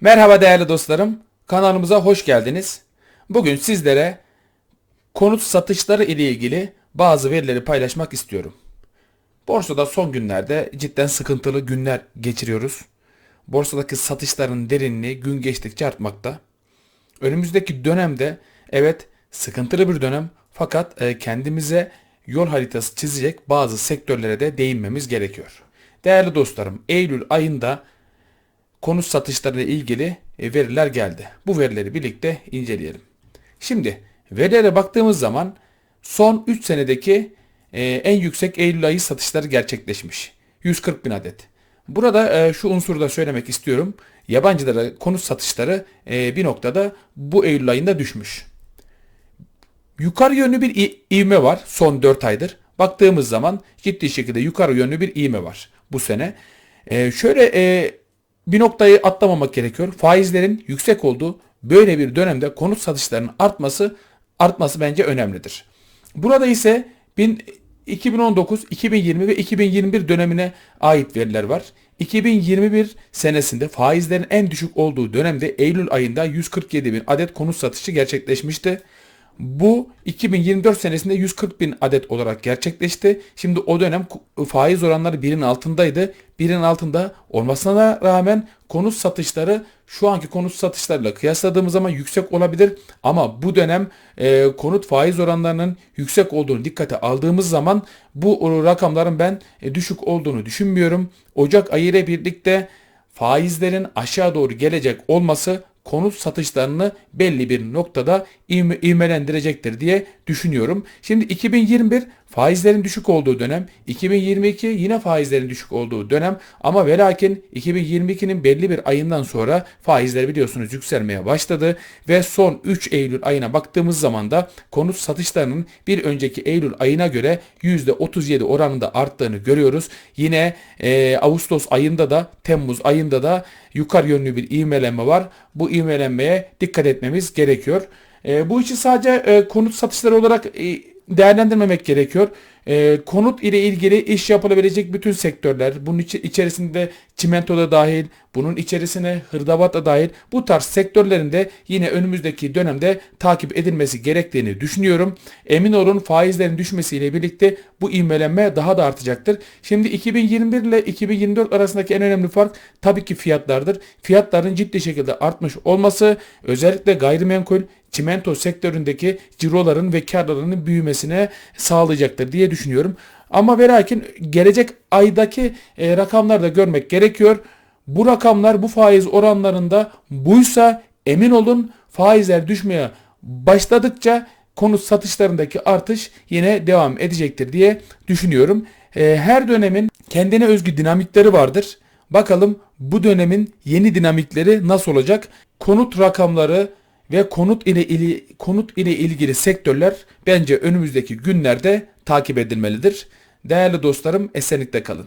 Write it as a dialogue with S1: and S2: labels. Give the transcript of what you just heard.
S1: Merhaba değerli dostlarım. Kanalımıza hoş geldiniz. Bugün sizlere konut satışları ile ilgili bazı verileri paylaşmak istiyorum. Borsada son günlerde cidden sıkıntılı günler geçiriyoruz. Borsadaki satışların derinliği gün geçtikçe artmakta. Önümüzdeki dönemde evet sıkıntılı bir dönem fakat e, kendimize yol haritası çizecek bazı sektörlere de değinmemiz gerekiyor. Değerli dostlarım Eylül ayında konut satışlarıyla ilgili e, veriler geldi. Bu verileri birlikte inceleyelim. Şimdi verilere baktığımız zaman son 3 senedeki e, en yüksek Eylül ayı satışları gerçekleşmiş. 140 bin adet. Burada e, şu unsuru da söylemek istiyorum. Yabancılara konut satışları bir noktada bu Eylül ayında düşmüş. Yukarı yönlü bir ivme var son 4 aydır. Baktığımız zaman ciddi şekilde yukarı yönlü bir ivme var bu sene. Şöyle bir noktayı atlamamak gerekiyor. Faizlerin yüksek olduğu böyle bir dönemde konut satışlarının artması artması bence önemlidir. Burada ise bin- 2019, 2020 ve 2021 dönemine ait veriler var. 2021 senesinde faizlerin en düşük olduğu dönemde Eylül ayında 147 bin adet konut satışı gerçekleşmişti. Bu 2024 senesinde 140 bin adet olarak gerçekleşti. Şimdi o dönem faiz oranları birin altındaydı. Birin altında olmasına rağmen konut satışları şu anki konut satışlarıyla kıyasladığımız zaman yüksek olabilir. Ama bu dönem e, konut faiz oranlarının yüksek olduğunu dikkate aldığımız zaman bu rakamların ben e, düşük olduğunu düşünmüyorum. Ocak ayı ile birlikte faizlerin aşağı doğru gelecek olması konut satışlarını belli bir noktada ivme- ivmelendirecektir diye düşünüyorum. Şimdi 2021 faizlerin düşük olduğu dönem, 2022 yine faizlerin düşük olduğu dönem ama ve lakin 2022'nin belli bir ayından sonra faizler biliyorsunuz yükselmeye başladı ve son 3 Eylül ayına baktığımız zaman da konut satışlarının bir önceki Eylül ayına göre %37 oranında arttığını görüyoruz. Yine e, Ağustos ayında da Temmuz ayında da yukarı yönlü bir ivmelenme var. Bu ivmelenmeye dikkat etmemiz gerekiyor. E, bu için sadece e, konut satışları olarak e, değerlendirmemek gerekiyor. E, konut ile ilgili iş yapılabilecek bütün sektörler, bunun içi- içerisinde çimento da dahil, bunun içerisine hırdavat da dahil bu tarz sektörlerinde yine önümüzdeki dönemde takip edilmesi gerektiğini düşünüyorum. Emin olun faizlerin düşmesiyle birlikte bu ivmelenme daha da artacaktır. Şimdi 2021 ile 2024 arasındaki en önemli fark tabii ki fiyatlardır. Fiyatların ciddi şekilde artmış olması özellikle gayrimenkul çimento sektöründeki ciroların ve karlarının büyümesine sağlayacaktır diye düşünüyorum. Ama ve lakin gelecek aydaki e, rakamları da görmek gerekiyor. Bu rakamlar bu faiz oranlarında buysa emin olun faizler düşmeye başladıkça konut satışlarındaki artış yine devam edecektir diye düşünüyorum. E, her dönemin kendine özgü dinamikleri vardır. Bakalım bu dönemin yeni dinamikleri nasıl olacak? Konut rakamları ve konut ile ili, konut ile ilgili sektörler bence önümüzdeki günlerde takip edilmelidir. Değerli dostlarım esenlikte kalın.